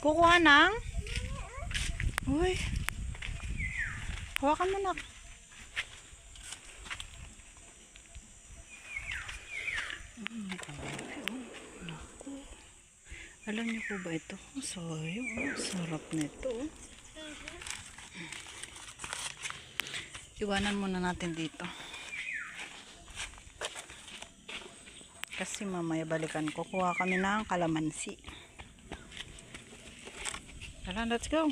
Kukuha ng? Uy. Hawakan mo na. Alam niyo po ba ito? Ang sayang. oh. Sarap nito. Iwanan muna natin dito. Kasi mamaya balikan ko. Kuha kami ng kalamansi. Tara, let's go.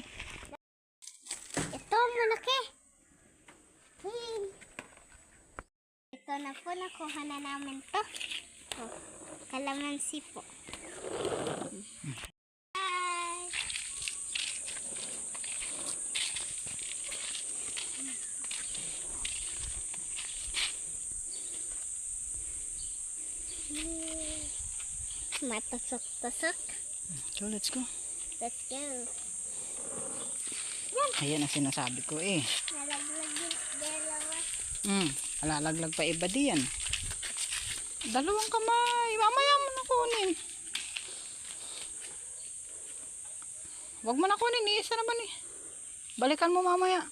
Ito, malaki. Hmm. Ito na po, nakuha na namin to. Oh, kalamansi po. Bye! Matusok-tusok. So, let's go. Let's go. Ayan ang sinasabi ko eh. Nalaglag yung dalawa. Hmm, alalaglag pa iba diyan. Dalawang kamay. Mamaya mo na kunin. Huwag mo na kunin. Iisa naman eh. Balikan mo mamaya.